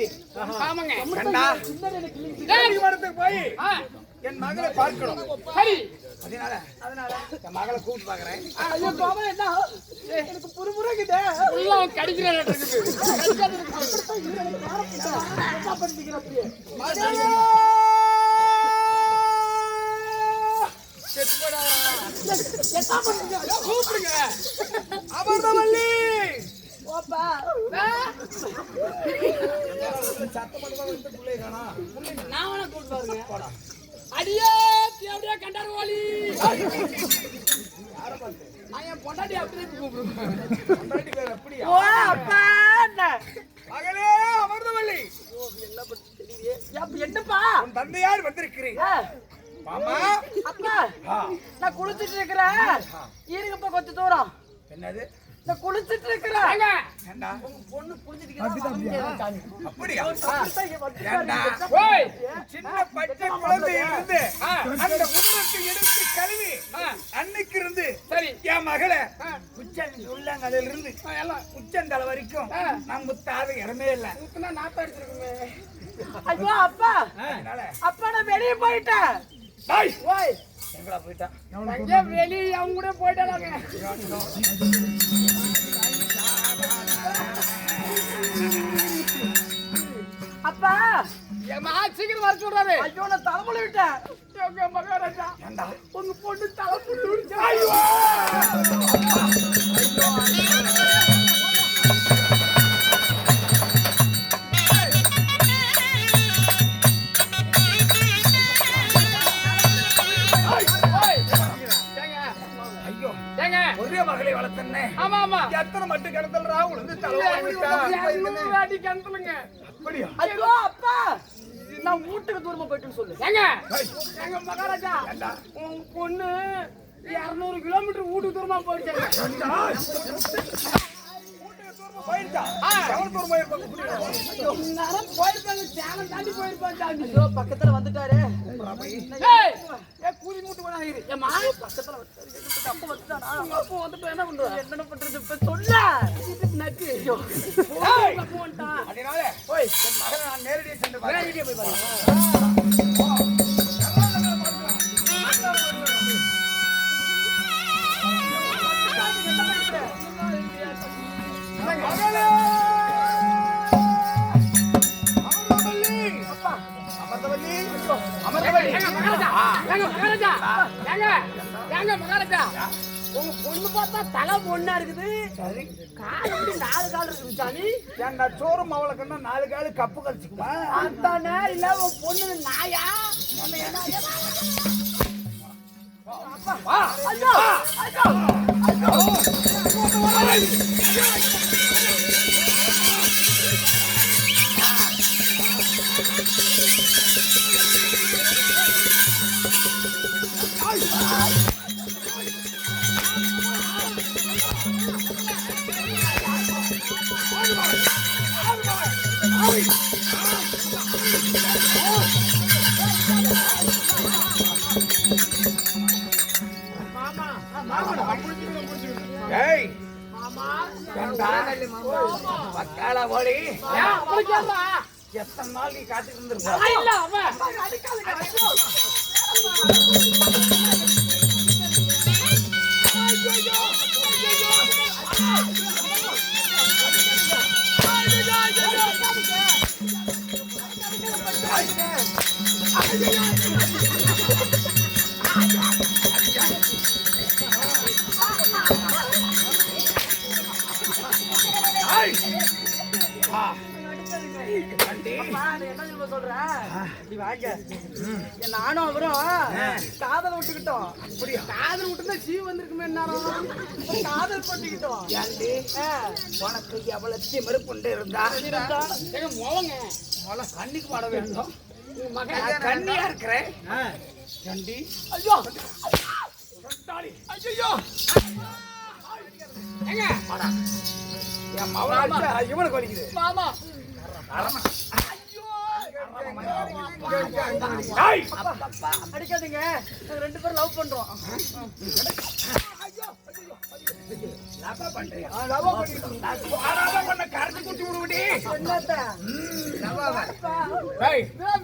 அரமனைக்கு வந்து ஆமாங்க. கண்டா? டேய், மரத்துக்கு போய். ஆ, என் மகளை பார்க்கணும். சரி. அதனால அதனால என் மகளை கூப்பிட்டு பாக்குறேன் ஐயோ கோமா என்ன? எனக்கு புறுபுறுக்குதே. உள்ள கடிக்கிறான் கூப்பிடுங்க. அமர்தவல்லி காணோம். நான் வேணா கூப்பிட்டு பாருங்க அடியே தேவடியா கண்டாரு வாலி நான் என் பொண்டாட்டி அப்படியே கூப்பிடுவேன். பொண்டாட்டி பேர் அப்படியா? ஓ அப்பா மகளே அப்ப என்னப்பா? தந்தையார் வந்திருக்கிறேன். ஆ, மாமா. அப்பா நான் குளிச்சிட்டு இருக்கிறேன். இருங்கப்பா கொஞ்சம் தூரம். என்னது? குளிச்சிட்டு ஏண்டா? பொண்ணு சின்ன பச்சை குழந்தை இருந்து அந்த உதரத்தை எடுத்து கழுவி அன்னைக்கு இருந்து சரி. என் மகளை உச்சன் உள்ளங்காலில் இருந்து எல்லாம். உச்சந்தலை வரைக்கும் நான் முத்தாத இடமே இல்லை. ஊத்துனா நாத்தம் அடிச்சிருக்குமே. ஐயோ அப்பா. அப்பா நான் வெளியே போயிட்டேன். டேய், ஓய். எங்கடா போயிட்டா? எங்கேயோ வெளியே அவங்க கூட போயிட்டாங்க அப்பா! என் மகா சீக்கிரம் வர சொல்றாரு. ஐயோ நான் தலைமுறை விட்டேன். எங்க மகாராஜா உங்க பொண்ணு ஐயோ. வளர்த்தனே ஆமா ஆமா. எத்தனை மட்டும் கிடத்தல் ராகுல் வந்து தலை இருநூறு வாட்டி கிணத்துலுங்க அப்படியா? ஐயோ அப்பா! நான் வீட்டுக்கு தூரமா போயிட்டுன்னு சொல்லு. ஏங்க? எங்க மகாராஜா உங்க பொண்ணு இருநூறு கிலோமீட்டர் வீட்டுக்கு தூரமா போயிடுச்சாங்க. போயிருப்பாங்க. பக்கத்துல வந்துட்டாரு. கூலி மூட்டு போனா இரு ஏ மா பக்கத்துல அப்பா வந்துட்டானா அப்பா வந்துட்டு என்ன பண்ற என்னென்ன பண்றது? இப்ப சொல்ல. நட்டு. ஐயோ. அதனால என் மகனை நான் நேரடியாக சென்று பார்க்கிறேன். மகளே! உங்க பொண்ணு பார்த்தா தலை பொண்ணா இருக்குது. சரி. கால் எப்படி நாலு கால் இருக்குது சாமி. ஏன்டா சோறு மாவுல கண்ணா நாலு காலு கப்பு கழிச்சுக்குமா அதானே இல்ல உன் பொண்ணு நாயா? வா ஐயோ ஐயோ ஏய் மாமா ஏன்டா? பக்காளா ஓடி எத்தனை நாள் நீ காத்துட்டு இருந்திருப்ப அவன் நானும் அவரும் காதல் விட்டுக்கிட்டோம் காதல் விட்டுருந்தா சீவ் வந்திருக்குமே காதல் பண்ணிக்கிட்டோம் ஆ, உனக்கு எவ்வளவு திமிரு கொண்டு இருந்தா மோங்க எங்க மோவங்க கண்ணிக்கு பாட வேண்டும் கண்ணியா இருக்கிறேன் ஏண்டி? ஐயோ சண்டாளி. என் இவனுக்கு வலிக்குது மாமா அடிக்காதீங்க ரெண்டு பேரும் லவ் பண்றோம்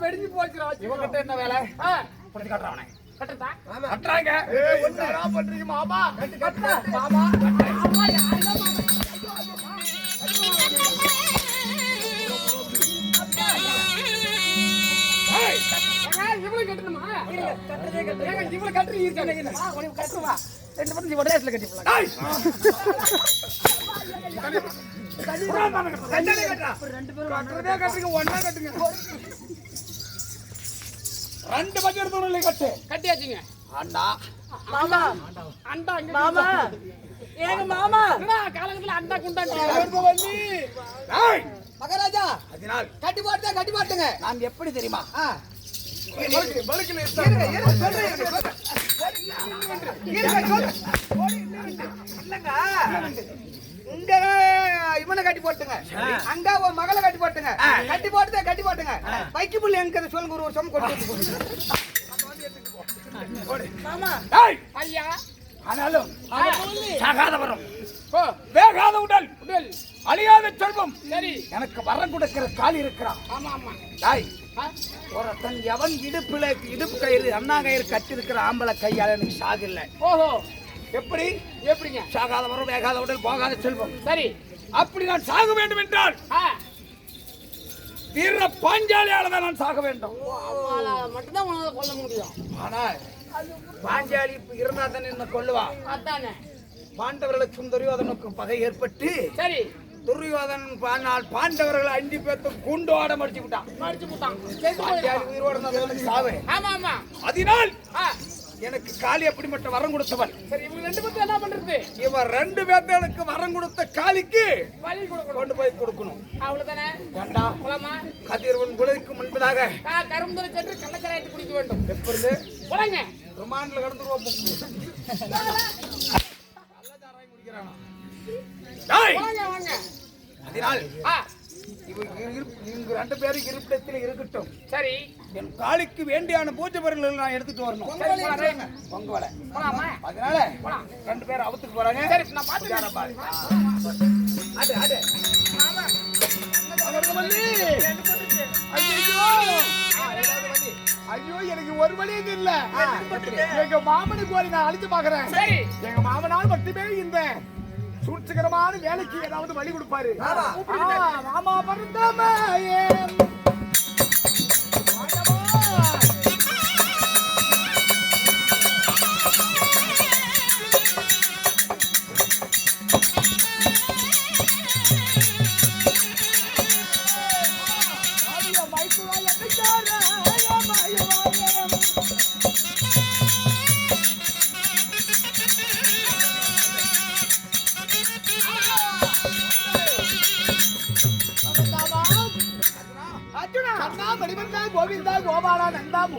வெடிஞ்சு போச்சுடா. இவங்கிட்ட என்ன வேலை? புடிச்சு கட்டுறான்? கட்டுறாங்க. பண்றீங்க மாமா? கட்டு, கட்டு. மாமா. இவ்வளவு உனக்கு. ரெண்டு ஒரே இடத்துல ஒண்ணா கட்டுங்க. ரெண்டு பக்கம் எடுத்து கட்டு கட்டியாச்சுங்க. அண்ணா மாமா அண்டா மாமா ஏங்க மாமா காலங்கத்துல அண்டா ஏய், மகாராஜா கட்டி போட்டுங்க கட்டி போட்டுங்க நான் எப்படி தெரியுமா இங்க இவனை கட்டி போட்டுங்க. அங்க உன் மகளை கட்டி போட்டுங்க. கட்டி போட்டுதே கட்டி போட்டுங்க. வைக்க புள்ளி எங்க சொல்லுங்க ஒரு வருஷம் கொண்டு மாமா. ஏய், ஐயா. ஆனாலும் சாகாத வரும் ஓ வேகாத உடல். உடல். அழியாத செல்வம். சரி. எனக்கு வரம் கொடுக்கிற கால் இருக்கிறான். ஆமா ஆமா. தாய் ஒருத்தன் எவன் இடுப்புல இடுப்பு கயிறு அண்ணா கயிறு கட்டி இருக்கிற ஆம்பளை கையால எனக்கு சாகு இல்ல. ஓஹோ. எப்படி? எப்படிங்க? சாகாத வரும் வேகாத உடல் போகாத செல்வம். சரி. அப்படி நான் சாக வேண்டும் என்றால் வீர பாஞ்சாலியால தான் நான் சாக வேண்டும். மட்டும்தான் உங்களை கொல்ல முடியும். ஆனால் பாஞ்சாலி இருந்தா தானே என்ன கொல்லுவா? அதானே. பாண்டவர்களுக்கும் துரியோதனுக்கும் பகை ஏற்பட்டு சரி. துரியோதனன் பானால் பாண்டவர்களை அஞ்சு பேர்த்து குண்டோட மடிச்சு விட்டான். மடிச்சு போயிட்டான். உயிரோட சாவு. ஆமா ஆமா. அதனால் எனக்கு காளி அப்படிப்பட்ட வரம் கொடுத்தவன். சரி இவங்க ரெண்டு பேரும் என்ன பண்றது? இவன் ரெண்டு பேர்களுக்கு வரம் கொடுத்த காளிக்கு வழி கொடுக்கணும். கொண்டு போய் கொடுக்கணும். அவ்வளவுதானே? வேண்டா. குளமா கதிரவன் குலருக்கு முன்பதாக. ஆ கரும்புரை சென்று கள்ளக்கரையாட்டு குடிக்க வேண்டும். எப்பொழுது? குளங்க ரிமாண்ட்ல அதனால் ஆ இரு- இவங்க ரெண்டு பேரும் இருப்பிடத்தில் இருக்கட்டும். சரி. என் காளிக்கு வேண்டியான பூஜை பொருள்கள் நான் எடுத்துட்டு வரணும். பொங்கலை அதனால. ரெண்டு பேரும் அவுத்துக்கு போறாங்க. ஐயோ. எனக்கு ஒரு வழி இது இல்ல எங்க மாமனுக்கு நான் அழிச்சு பாக்குறேன். எங்க மாமனால் மட்டுமே இந்த சூழ்ச்சிகரமான வேலைக்கு ஏதாவது வழி கொடுப்பாரு. ஆ, மாமா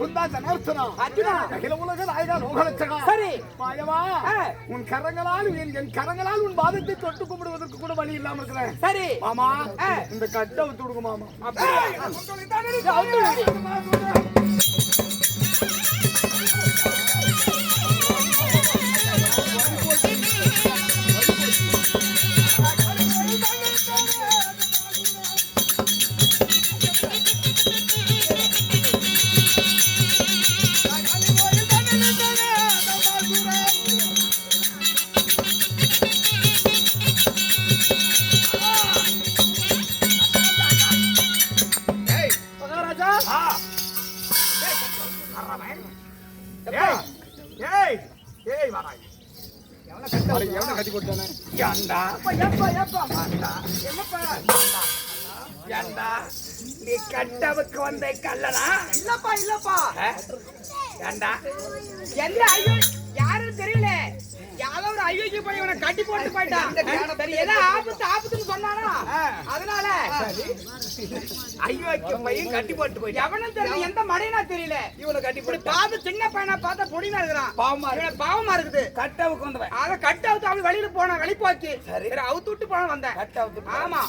ஜனார்த்தனா அர்ஜுனா. அகில உலக நாயகா லோகலட்சகா சரி. மாயவா ஆ. உன் கரங்களால் என் கரங்களால் உன் பாதத்தை தொட்டு கும்பிடுவதற்கு கூட வழி இல்லாம இருக்கிறேன். சரி. மாமா. இந்த கட்டை விட்டு விடுங்க மாமா. மகாராஜா ஐயோக்கு போய் இவனை கட்டி போட்டு போயிட்டான். சரி ஏதோ ஆபத்து ஆபத்துன்னு சொன்னானா? அதனால ஐயோக்கு பையன் கட்டி போட்டு போயிட்டான். எவனும் தெரியல. எந்த மடையனா தெரியல. இவனை கட்டி போட்டு பார்த்து சின்ன பையனை பார்த்தா பொடினா இருக்கிறான். பாவமா பாவமா இருக்குது. கட்டவுக்கு வந்தவன். அத கட்ட அவுத்து அவன் வெளியில போன வெளி போச்சு சரி. அவுத்து விட்டு போன வந்தேன். கட்டவுக்கு ஆமா.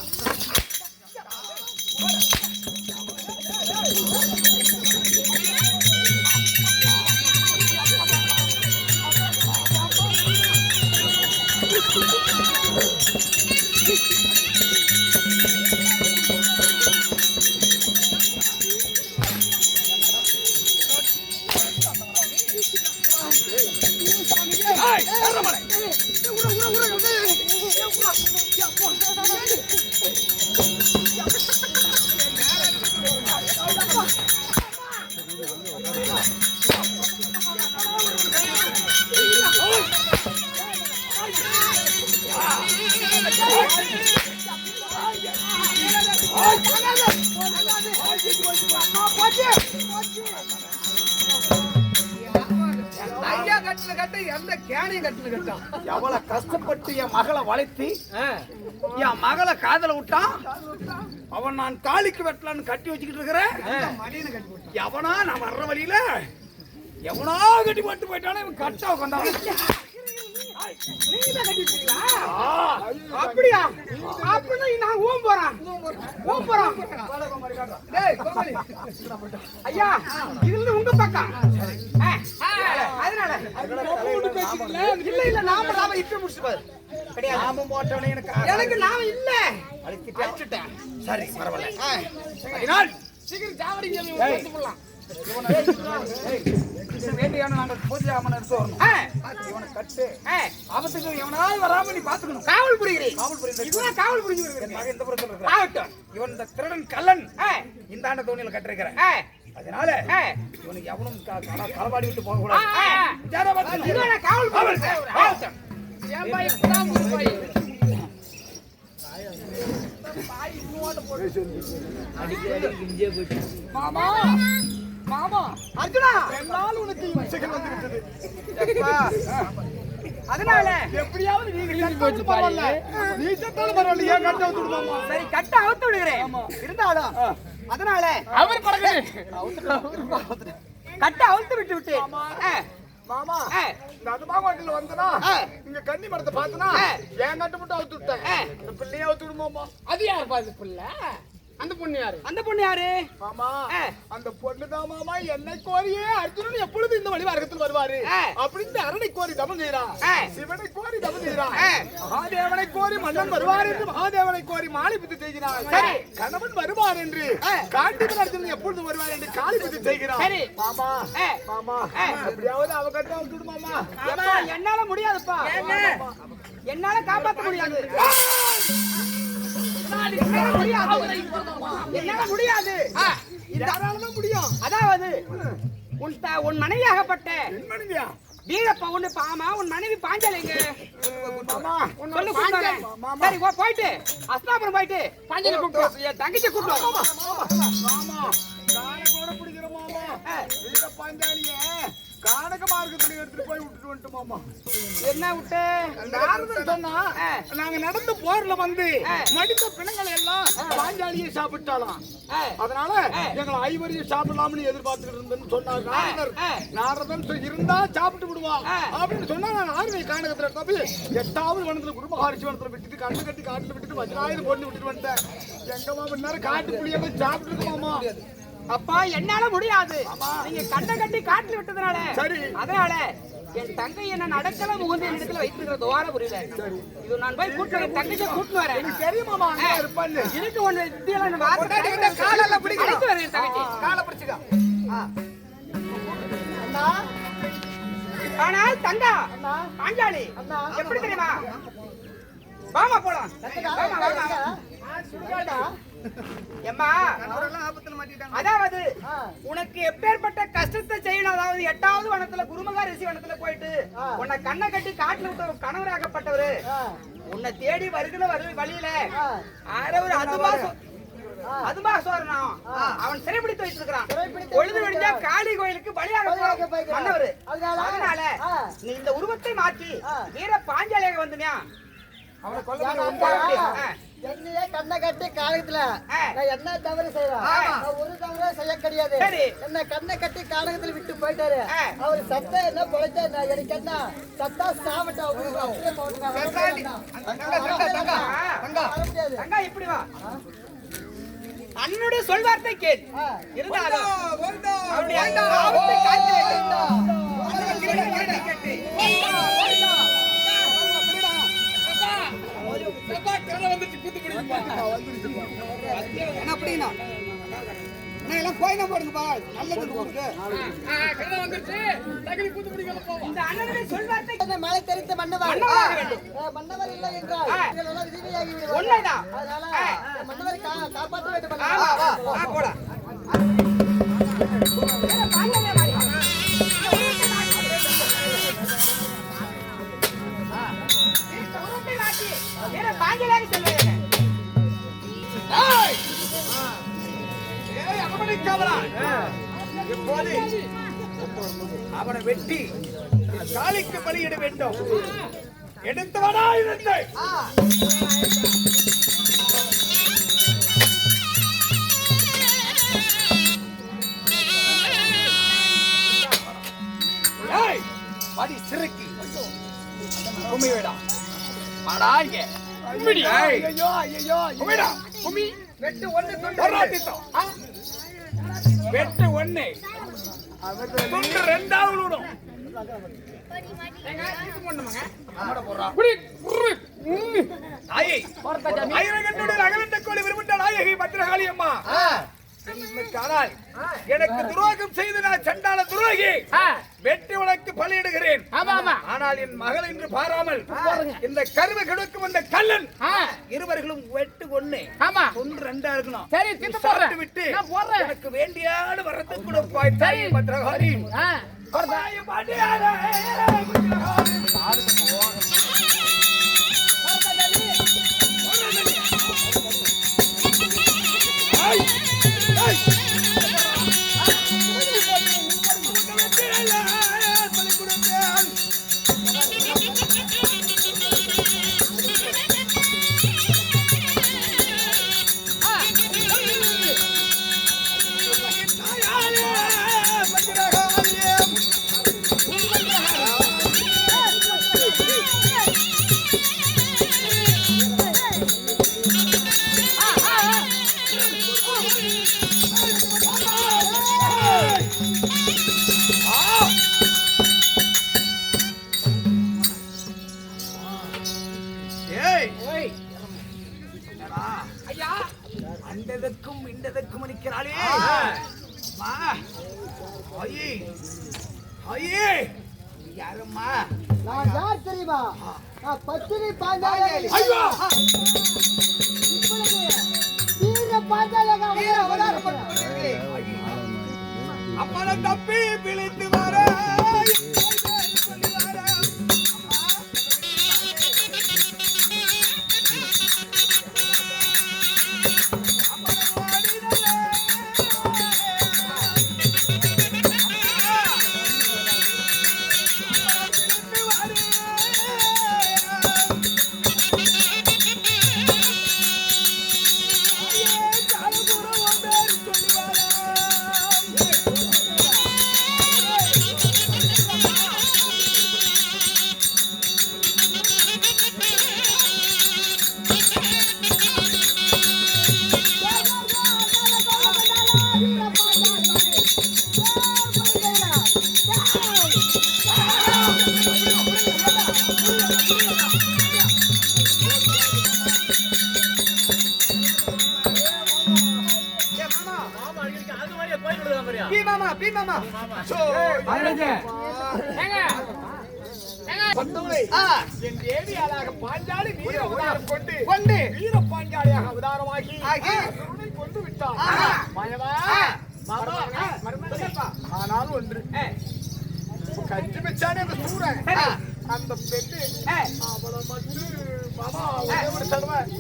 ஐயா கட்டுல எவ்வளவு கஷ்டப்பட்டு என் மகளை வளைத்து என் மகளை காதல விட்டான் அவன் நான் காளிக்கு வெட்டலான்னு கட்டி வச்சுக்கிட்டு இருக்கிறேன். எவனா நான் வர்ற வழியில எவனா கட்டி போட்டு போயிட்டானே இவன் கட்டா உட்காந்தான் அப்படியா? அப்படின்னா நான் ஊம் போறேன். ஊம் போறேன். ஐயா இதுல உங்க பக்கம். அதனால. இல்ல இல்ல நாம நாம இப்ப முடிச்சு பாரு நாம போட்டவனே எனக்கு எனக்கு நாம இல்ல அழிச்சிட்டேன். சரி பரவாயில்ல சீக்கிரம் ஜாவடி. போடலாம் காவல் புரிகிறேன் காவல் புரிஞ்சு இவன் இந்த திருடன் ஆ, இந்த ஆண்ட தோணியில கட்டிருக்கிறேன் அதனால. இவனுக்கு எவனும் களவாடி விட்டு போக கூடாது. மாமா மாமா. அர்ஜுனா! என்னால் உனக்கு வந்து விட்டது அதனால எப்படியாவது நீங்க கட்டாலும் பரவாயில்ல. நீ செத்தாலும் பரவாயில்ல. ஏன் கட்ட சரி கட்ட அவுத்து விடுகிறேன். இருந்தாலும் அதனால அவர் பறக்குது கட்ட அவுத்து விட்டு விட்டு. மாமா இந்த அதுமாங்கோட்டில் வந்தனா ஆ. இங்க கன்னி மரத்தை பார்த்தனா. ஏன் கட்ட மட்டும் அவுத்து விட்டேன். பிள்ளைய அவுத்து விடுமாமா அது யார் பாது புள்ள? அந்த பொண்ணு யாரு அந்த பொண்ணு யாரு மாமா. அந்த பொண்ணுதான் மாமா என்னை கோரியே அர்ஜுனன் எப்பொழுது இந்த வழிவாரத்தில் வருவாரு ஆ. அப்படின்னு அரணை கோரி தபம் செய்யறான் ஆ. சிவனை கோரி தபம் செய்யறான் ஆ. மகாதேவனை கோரி மன்னன் வருவார் என்று மகாதேவனை கோரி மாலை புத்தி செய்கிறான் சரி. கணவன் வருவார் என்று. காட்டுக்கு அர்ஜுனன் எப்பொழுது வருவார் என்று காளி புத்தி செய்கிறான் சரி. மாமா. மாமா. எப்படியாவது அவ கட்ட விட்டுடு மாமா என்னால முடியாதுப்பா என்னால காப்பாத்த முடியாது என்னால முடியாது. யாராலதான் முடியும். அதாவது உன் உன் மனைவியாகப்பட்ட வீரப்பா ஒண்ணு பாமா உன் மனைவி பாஞ்சாலிங்க. சொல்லு. சரி போயிட்டு. அஸ்தாபுரம் போயிட்டு. பாஞ்சாலி கூப்பிட்டு என் தங்கச்சி கூப்பிட்டு. மாமா கூட பிடிக்கிற மாமா. காணக மார்க்கத்துல எடுத்துட்டு போய் விட்டுட்டு வந்துட்டு மாமா என்ன விட்டு நாரதன் சொன்னா. நாங்க நடந்த போர்ல வந்து. மடித்த பிணங்களை எல்லாம் பாஞ்சாலியை சாப்பிட்டாலாம். அதனால. எங்களை ஐவரையும் சாப்பிடலாம்னு எதிர்பார்த்துட்டு இருந்தேன்னு சொன்னார் நாரதர். நாரதன் இருந்தா சாப்பிட்டு விடுவா. அப்படின்னு சொன்னா நான் ஆறுவை காணகத்துல தப்பி எட்டாவது வனத்துல குடும்பஹாரிசி வனத்துல விட்டுட்டு கண்ணு கட்டி காட்டுல விட்டுட்டு வஜ்ராயுத பொண்ணு விட்டுட்டு வந்துட்டேன் எங்க மாமா நேரம் காட்டு புளியெல்லாம் சாப்பிட்டு மாமா அப்பா என்னால முடியாது. நீங்க கண்ணை கட்டி காட்டுல விட்டதுனால. சரி. அதனால என் தங்கை என்ன நடக்கல முகுந்த இடத்துல வைத்திருக்கிற துவார புரியல. இது நான் போய் கூட்டு தங்கச்சியை கூட்டு வரேன். தெரியும் இருக்கு ஒண்ணு காலெல்லாம் பிடிக்கணும். அழைத்து வரேன் தங்கச்சி காலை பிடிச்சுக்க. ஆனால் தங்கா. பாஞ்சாலி. எப்படி தெரியுமா? வாமா போலாம். வாமா, வாமா. மாட்டிட்டாங்க. அதாவது உனக்கு எப்பேற்பட்ட கஷ்டத்தை செய்யணும். அதாவது எட்டாவது வனத்துல குருமகா ரிஷி வனத்துல போயிட்டு உன்னை கண்ணை கட்டி காட்டுல விட்ட ஒரு கணவராகப்பட்டவரு உன்னை தேடி வருகிற வரு வழியில ஆரோ ஒரு அதுமா சோரனம். அவன் சிறைப்பிடித்து வைத்திருக்கிறான். பொழுது விடிஞ்சா காளி கோயிலுக்கு பலியாக பண்ணவரு அதனால? நீ இந்த உருவத்தை மாற்றி வீர பாஞ்சாலியாக வந்துனியா? அவனை கொல்ல. என்னையே கண்ணை கட்டி காலத்துல. நான் என்ன தவறு செய்யறேன் ஒரு தவறு செய்ய கிடையாது. என்ன கண்ணை கட்டி காலகத்துல விட்டு போயிட்டாரு. அவர் சத்தா என்ன பொழைச்சா நான் எனக்கு என்ன? சத்தா சாப்பிட்டா இப்படி வா. அண்ணனுடைய சொல்வார்த்தை கேள். இருந்தாலும். வருடா காத்து அப்படின்னா? எல்லாம் கோயினா போடுங்கப்பா. நல்லது மழை தெரிந்த மன்னவர் மன்னவர் இல்லை என்றால். உண்மைதான். அதனால மன்னவரை காப்பாற்ற வேண்டும் இப்போது அவனை வெட்டி காளிக்கு பலியிட வேண்டும். எடுத்தவனா இருந்து ஏய், படி சிறுக்கி. வாடா. இங்க. கும்மிடி. ஐயோ ஐயோ கும்மிடா. கும்மி. வெட்டு துண்டு போராட்டித்தோம் வெட்டு ஒண்ணு. துண்டு ரெண்டாவது விடும் நாயை. ஆயிரங்கண்டுடைய அகலண்ட கோழி விரும்பிட்ட நாயகி பத்திரகாளி அம்மா. ஆனால் எனக்கு துரோகம் செய்து நான் சண்டால துரோகி. வெட்டி உனக்கு பலியிடுகிறேன். ஆனால் என் மகள் என்று பாராமல் இந்த கருவை கெடுக்கும் அந்த கல்லன் இருவர்களும் வெட்டு ஒண்ணு ஒன்று ரெண்டா இருக்கணும் சரி, சாப்பிட்டு. விட்டு. எனக்கு வேண்டியாடு வரது கொடுப்பாய் தாய் பத்திரகாளி தாய் ஏய். மாமா சோ, ஆ, என் தேவியாளாக பாஞ்சாலி வீர அவதாரம் கொண்டு கொண்டு. வீர பாஞ்சாலியாக அவதாரமாகி கொண்டு விட்டார். மருமகனப்பா. ஆனால் ஒன்று. கஞ்சி வச்சானே அந்த சூரன். சரி. அந்த பெண்ணு அவளை மட்டும்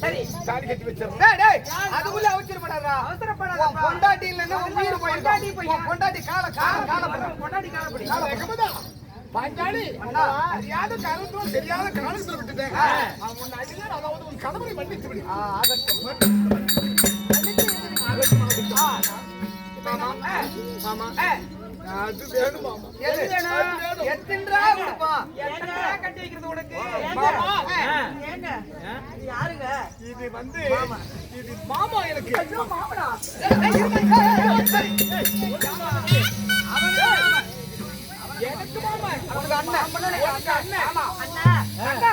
சரி. தாலி கட்டி டேய், அதுக்குள்ள அவசரப்படாதா அவசரப்படாதப்பா. உன் பொண்டாட்டி இல்லைன்னா உயிர். பொண்டாட்டி போய் உன் பொண்டாட்டி கால கால கால பொண்டாடி காலப்படி வெக்கமதா? பாஞ்சாலி அறியாத காலத்துல தெரியாத காலத்துல விட்டுட்டேன். அவன் அடிதான் அதாவது உன் கணவரை மன்னித்து விடு. மாமா மாமா. யாருங்க வந்து இது மாமா அண்ணா அண்ணா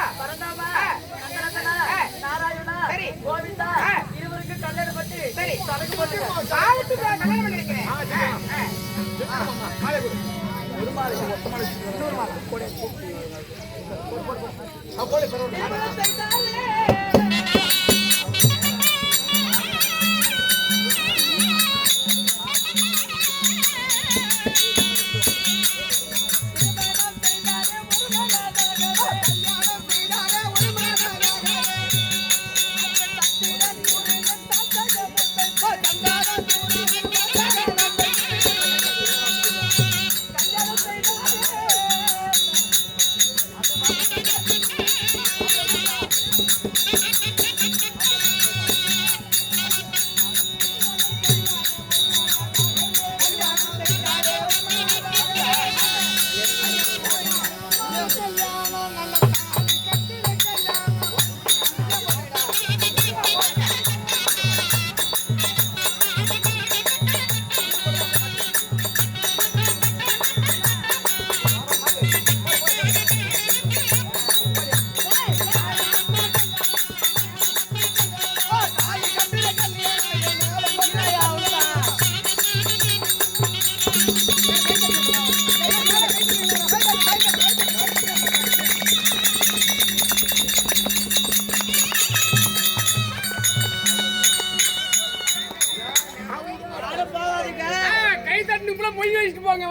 நாராயணா சரி கோவிந்தா இருவருக்கு கல்யாணம் பண்ணி சரி தலைக்கு கல்யாணம் பண்ணி ஒரு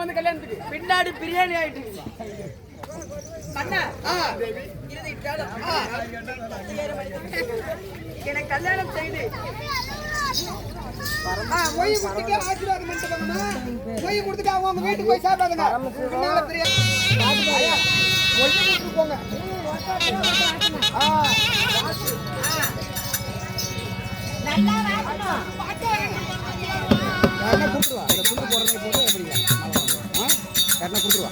வந்து கல்யாணத்துக்கு பின்னாடி பிரியாணி ஆயிட்டு அண்ணா எனக்கு கல்யாணம் செய்து ஆ, மொய் கொடுத்துட்டு ஆசீர்வாதம் பண்ணிட்டு போங்கம்மா. மொய் கொடுத்துட்டு அவங்க வீட்டுக்கு போய் சாப்பிடாதுங்க மொய் கொடுத்துட்டு போங்க. ஆ, யாருன்னா கூப்பிடுவா. இதை துண்டு போடுறதை போட்டு எப்படிங்க? ஆ? கொடுத்துருவா